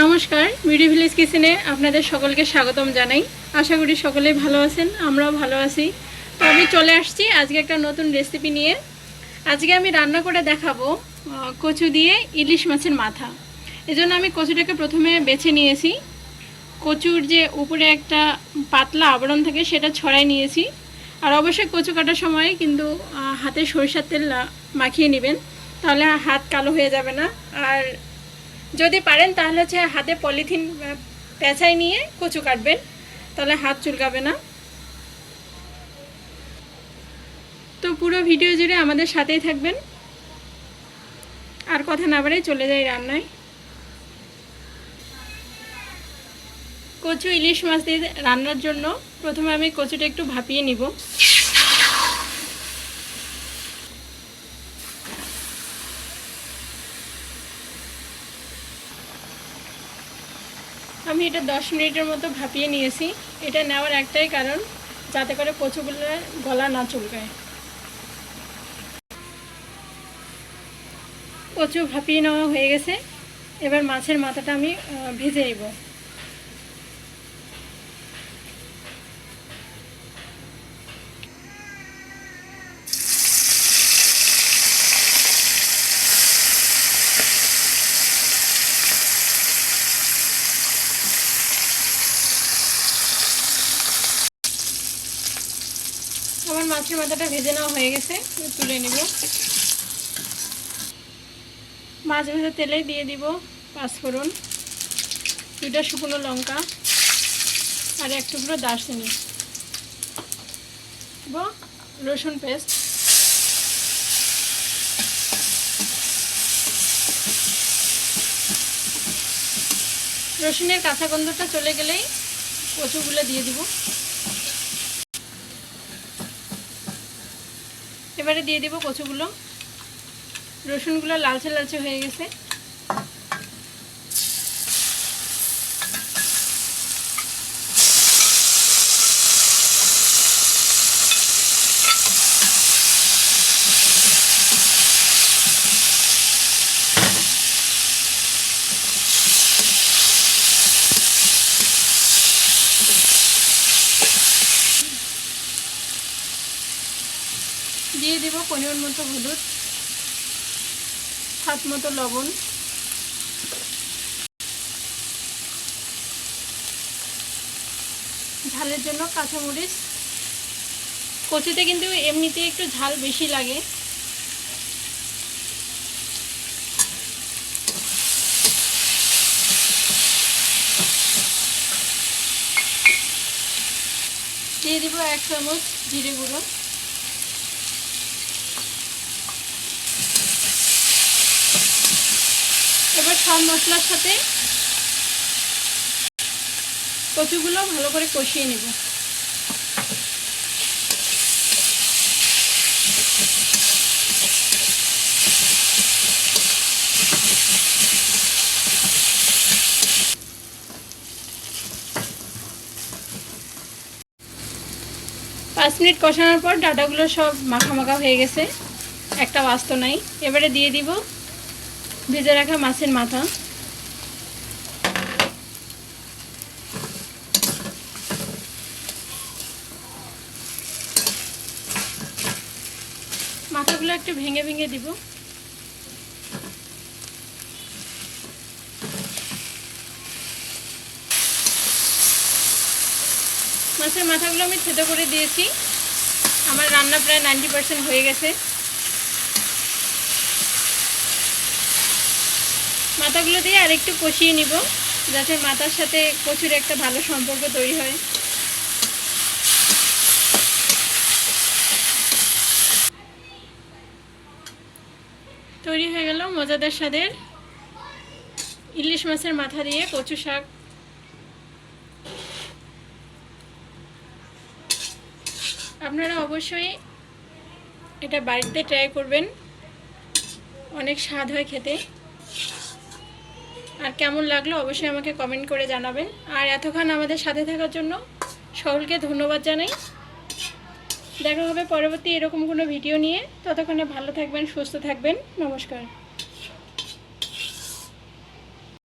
নমস্কার beauty village কিচেনে আপনাদের সকলকে স্বাগতম জানাই। আশা করি সকলেই ভালো আছেন, আমরাও ভালো আছি। তো আমি চলে আসছি আজকে একটা নতুন রেসিপি নিয়ে। আজকে আমি রান্না করে দেখাবো কচু দিয়ে ইলিশ মাছের মাথা। এজন্য আমি কচুটাকে প্রথমে বেছে নিয়েছি। কচুর যে উপরে একটা পাতলা আবরণ থাকে, সেটা ছড়াই নিয়েছি। আর অবশ্যই কচু কাটার সময় কিন্তু হাতে সরিষার তেল মাখিয়ে নেবেন। তাহলে হাত কালো হয়ে যাবে না। আর যদি পারেন, তাহলে হচ্ছে হাতে পলিথিন পেঁচাই নিয়ে কচু কাটবেন। তাহলে হাত চুলকাবে না। তো পুরো ভিডিও জুড়ে আমাদের সাথেই থাকবেন। আর কথা না বাড়াই চলে যাই রান্নায়। কচু ইলিশ মাছ দিয়ে রান্নার জন্য প্রথমে আমি কচুটা একটু ভাপিয়ে নিব। আমি এটা দশ মিনিটের মতো ভাপিয়ে নিয়েছি। এটা নেওয়ার একটাই কারণ, যাতে করে কচুগুলো গলা না চুলকায়। কচু ভাপিয়ে নেওয়া হয়ে গেছে। এবার মাছের মাথাটা আমি ভেজে নেব। আমার মাছের মাথাটা ভেজে নেওয়া হয়ে গেছে তুলে নিব। মাছ ভেজে তেলে দিয়ে দিব পাঁচফোড়ন, দুইটা শুকনো লঙ্কা আর এক টুকরো দারচিনি। রসুন পেস্ট। রসুনের কাঁচা গন্ধটা চলে গেলেই কচুগুলো দিয়ে দিব। এবারে দিয়ে দেবো কচুগুলো। রসুনগুলো লালচে লালচে হয়ে গেছে। দিয়ে দিব পরিমাণ মতো হলুদ হাত মতো লবণ। ঝালের জন্য কাঁচামরিচ। কচুতে কিন্তু এমনিতে একটু ঝাল বেশি লাগে। দিয়ে দিব এক চামচ জিরে গুঁড়ো। এবার সব মশলার সাথে কচুগুলো ভালো করে কষিয়ে নেব। পাঁচ মিনিট কষানোর পর ডাটাগুলো সব মাখা মাখা হয়ে গেছে। একটা বাস্ত নাই। এবারে দিয়ে দিব ভেজে রাখা মাছের মাথা। মাথাগুলো একটু ভেঙে ভেঙে দিব। মাছের মাথাগুলো আমি থেতো করে দিয়েছি। আমার রান্না প্রায় নাইনটি পার্সেন্ট হয়ে গেছে। মাথাগুলো দিয়ে আরেকটু কষিয়ে নিব, যাতে মাথার সাথে কচুর একটা ভালো সম্পর্ক তৈরি হয়। তৈরি হয়ে গেল মজাদার স্বাদের ইলিশ মাছের মাথা দিয়ে কচু শাক। আপনারা অবশ্যই এটা বাড়িতে ট্রাই করবেন, অনেক স্বাদ হয় খেতে। আর কেমন লাগল অবশ্যই আমাকে কমেন্ট করে জানাবেন। আর এতক্ষণ আমাদের সাথে থাকার জন্য সকলকে ধন্যবাদ জানাই। দেখা হবে পরবর্তী এরকম কোনো ভিডিও নিয়ে। ততক্ষণে ভালো থাকবেন, সুস্থ থাকবেন। নমস্কার।